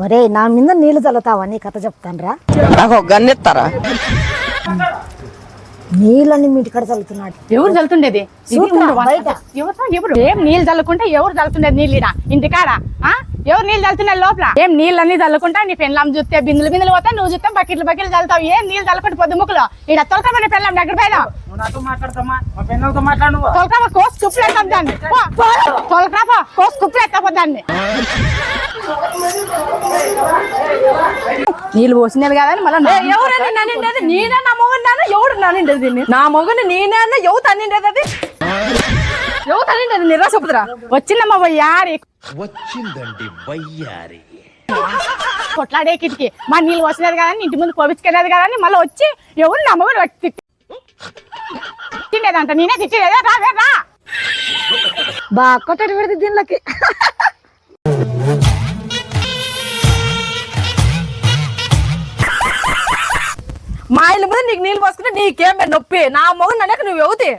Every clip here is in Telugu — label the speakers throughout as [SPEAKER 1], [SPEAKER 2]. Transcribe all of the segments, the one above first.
[SPEAKER 1] ఒరే నా మీద నీళ్ళు చల్లుతావా? నీ కథ చెప్తానరా.
[SPEAKER 2] నాకు గన్నెత్తారా
[SPEAKER 1] నీళ్ళని మీ ఇంటికాడ చల్లుతున్నాడు.
[SPEAKER 3] ఎవరు చల్లుతుండేది?
[SPEAKER 1] బయట.
[SPEAKER 3] ఎవరు ఎవరు? ఏం నీళ్ళు చల్లుకుంటే ఎవరు చల్లుతుండేది నీళ్ళు ఇంటికాడ ఆ? ఎవరు నీళ్ళు చల్లుతున్నారు లోపల? ఏం నీళ్ళన్నీ చల్లుకుంటా నీ పెళ్ళం చూస్తే బిందులు బిందులు పోతా నువ్వు చూస్తే బకెట్లు బకెట్లు చల్లుతావు ఏం నీళ్ళు చల్లుకుంటే పొద్దు ముక్కులో? ఈడ తొలకమని పెళ్ళం దగ్గర పైన
[SPEAKER 4] నువ్వు నాతో మాట్లాడతామా మా పెన్నలతో మాట్లాడు నువ్వు.
[SPEAKER 3] తొలకమ కోసి కుప్పలు ఎత్తాం దాన్ని. తొలకరాపా కోసి కుప్పలు ఎత్తాపో దాన్ని. నీళ్ళు పోసినది కదా అని మళ్ళీ
[SPEAKER 5] ఎవరని నన్నిండేది నేనే నా మొగని నాన్న ఎవడు నన్నిండేది దీన్ని? నా మొగని నేనే అన్న? ఎవరు తన్నిండేది అది? ఎవరు తన్నిండేది నిరాశ చెప్పుదురా
[SPEAKER 3] వచ్చిందమ్మా యారి
[SPEAKER 6] వచ్చిందండి వయ్యారి
[SPEAKER 3] కొట్లాడే కిటికీ. మా నీళ్ళు వచ్చినది కదా ఇంటి ముందు కోపించుకెళ్ళేది కదా అని మళ్ళీ వచ్చి ఎవరు నమ్మకం వచ్చి తిట్టేదంట. నేనే తిట్టేదా. రావే రా
[SPEAKER 1] బాగా కొట్టడి పెడితే దీనిలోకి.
[SPEAKER 5] మా ఇల్లు ముందు నీకు నీళ్ళు పోసుకుంటే నీకేం పెద్ద నొప్పి? నా మొగని నన్నక నువ్వు ఎవతి?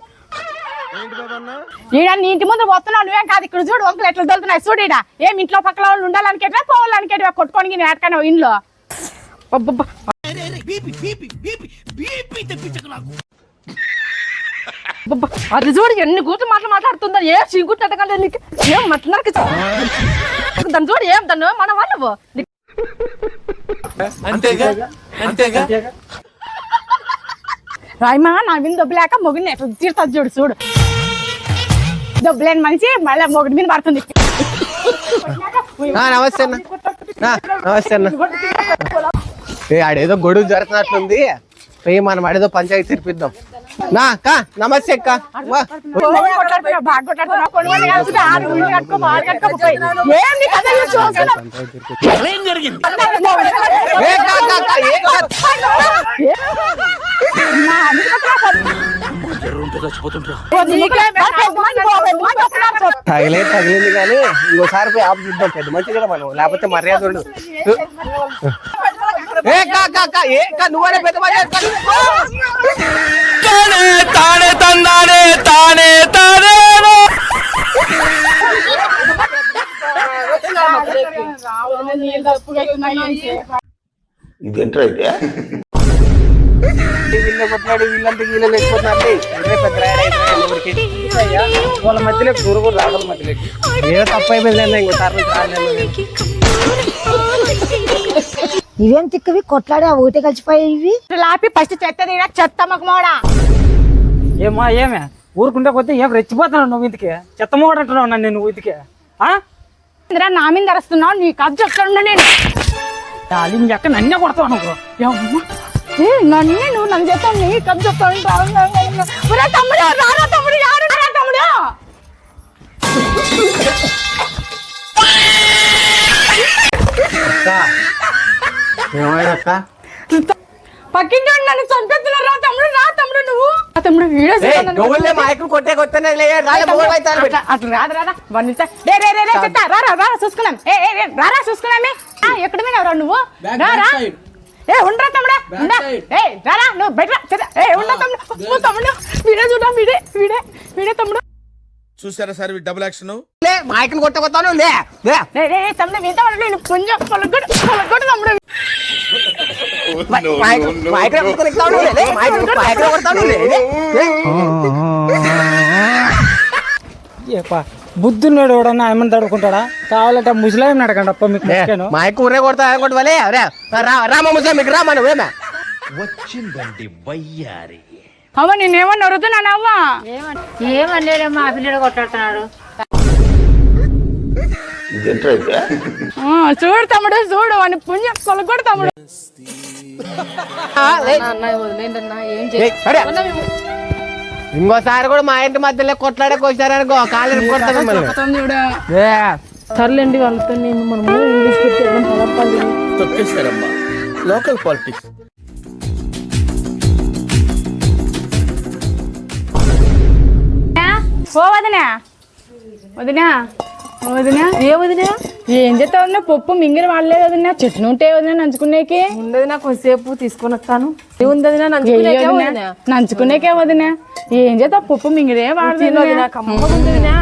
[SPEAKER 3] ఈడ నీ ఇంటి ముందు పోతున్నావు నువ్వేం కాదు ఇక్కడ చూడు వంకలు ఎట్లా దొరుకుతున్నాయి చూడు ఈడ. ఏం ఇంట్లో పక్కల వాళ్ళు ఉండాలనికేటా పోవాలనికేటా కొట్టుకొని నేను ఏటకనే ఇంట్లో?
[SPEAKER 5] అది చూడు ఎన్ని కూతురు మాటలు మాట్లాడుతుందా ఏ చింకుట్టకంటే నీకు ఏం మాట్లాడక దాన్ని చూడు ఏం దాన్ని మన వాళ్ళు?
[SPEAKER 6] అంతేగా? అంతేగా?
[SPEAKER 3] రాయమా నా మీద దొబ్బలేక మొగిని ఎట్లా చూడు చూడు. దొబ్బలేని మనిషి మళ్ళీ మొగుడి మీద పడుతుంది.
[SPEAKER 2] నమస్తే అన్న. నమస్తే అన్న. ఆడేదో గొడుగు జరుగుతున్నట్లుంది. పోయి మనం ఆడేదో పంచాయతీ తెరిపిద్దాం. నా అక్క నమస్తే అక్క.
[SPEAKER 6] జరిగింది? ఎర్రుంటూ చచ్చిపోతుంటా.
[SPEAKER 2] తగిలే తగిలింది కానీ ఇంకోసారి పోయి ఆపు చూద్దాం పెద్ద మంచి కదా మనం లేకపోతే మర్యాద ఉండదు ఏ అక్క, అక్క, ఏ అక్క, నువ్వనే పెద్ద మర్యాద
[SPEAKER 6] తానే తానే తందానే. ఇదేంట్రా అయితే
[SPEAKER 2] వీళ్ళే కొట్లాడి వీళ్ళంతా వీళ్ళే లేకపోతున్నారు ఇదే పెద్ద.
[SPEAKER 4] వాళ్ళ మధ్యలో గురుగురు రాగల మధ్యలోకి
[SPEAKER 2] ఏదో తప్పు అయిపోయింది అన్న ఇంకోసారి నుంచి రాలేను నేను.
[SPEAKER 1] ఇవేం తిక్కవి? కొట్లాడి ఆ ఒకటే కలిసిపోయాయి ఇవి
[SPEAKER 3] లాపి ఫస్ట్ చెత్త తీరా చెత్త మోడా.
[SPEAKER 4] ఏమా ఏమే? ఊరుకుంటే పోతే ఏం రెచ్చిపోతున్నావు నువ్వు ఇంటికి చెత్త అంటున్నావు నన్ను ఆ?
[SPEAKER 3] ఇందిరా నా మీద అరుస్తున్నావు నీ కబ్జ నేను?
[SPEAKER 4] నీ అక్క నన్నే కొడతావు నువ్వు
[SPEAKER 3] నన్నే నువ్వు నన్ను చెప్తావు నీ కబ్జ చెప్తావు తమ్ముడు రారా తమ్ముడు యారు రా తమ్ముడు.
[SPEAKER 2] అక్క
[SPEAKER 3] పక్కింటి వాడు నన్ను చంపేస్తున్నారు రా తమ్ముడు రా తమ్ముడు నువ్వు. ఆ తమ్ముడు వీడియో
[SPEAKER 2] గోవులే మైకులు కొట్టే కొట్టనే లే అవుతారు
[SPEAKER 3] అట్లా అట్లా రాదు రాదా వన్ నిమిషం రే రే రే రే చెత్త రా రా రా చూసుకున్నాం ఏ ఏ రే, రా రా చూసుకున్నామే. ఆ, ఎక్కడ మీద రా నువ్వు? రా రా ఏ ఉండరా తమ్ముడా? ఉండా? ఏ రారా నువ్వు బయట ఏ ఉండా తమ్ముడు? ఓ తమ్ముడు వీడే చూద్దాం వీడే వీడే వీడే తమ్ముడు.
[SPEAKER 6] చూసారా సార్ డబుల్ యాక్షన్
[SPEAKER 2] లే మైకులు కొట్టబోతాను లే లే.
[SPEAKER 3] రే రే, తమ్ముడు వీంత వాడు నేను కొంచెం పొలగొడు పొలగొడు తమ్ముడు.
[SPEAKER 2] లే లే, లే.
[SPEAKER 4] ఏపా. బుద్ధున్నాడు ఎవడన్నా ఏమని తడుకుంటాడా? కావాలంటే ముసలాం అడగండి అప్ప మీకు
[SPEAKER 2] మైకు ఊరే కొడతా కొట్టవలే రామ ముసలి మీకు రా మనం ఏమే?
[SPEAKER 6] వచ్చిందండి వయ్యారి.
[SPEAKER 3] అవ్వ నేనేమన్నా అరుతున్నాను అవ్వ?
[SPEAKER 7] ఏమనలేడమ్మా ఆ పిల్లడు
[SPEAKER 3] ఆ, చూడు తమ్ముడు చూడు వాడిని పుణ్యం పొలగొడు తమ్ముడు.
[SPEAKER 5] ఏం
[SPEAKER 2] అరే. ఇంకోసారి కూడా మా ఇంటి మధ్యలో కొట్లాడకు వచ్చారనుకో కాళ్ళు కొడతా మిమ్మల్ని.
[SPEAKER 3] చూడు.
[SPEAKER 2] ఏ,
[SPEAKER 5] సర్లేండి వాళ్ళతో నేను మనము ఇంగ్లీష్ పెట్టి వెళ్ళడం తలపాలి
[SPEAKER 6] తొక్కేశారమ్మా లోకల్ పాలిటిక్స్
[SPEAKER 3] ఓ వదినా. వదినా. వదినా.
[SPEAKER 5] ఏ వదినా?
[SPEAKER 3] ఏం చేస్తావు వదినా పప్పు మింగిన వాళ్ళే వదినా. చెట్లు ఉంటే వదినా నంచుకునేకి.
[SPEAKER 5] ఉండదు నా కొంచెంసేపు తీసుకొని వస్తాను ఏముంది నంచుకునేకే
[SPEAKER 3] వదినా?
[SPEAKER 5] వదినా.
[SPEAKER 3] నంచుకునేకే వదినా. ఏం చేస్తావు? పప్పు మింగిరే
[SPEAKER 5] తిను
[SPEAKER 3] వాడు
[SPEAKER 5] వదినా. కమ్మగా ఉంది వదినా.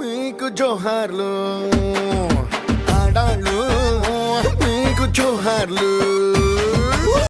[SPEAKER 8] మీకు జోహార్లు ఆడాళ్ళు మీకు జోహార్లు.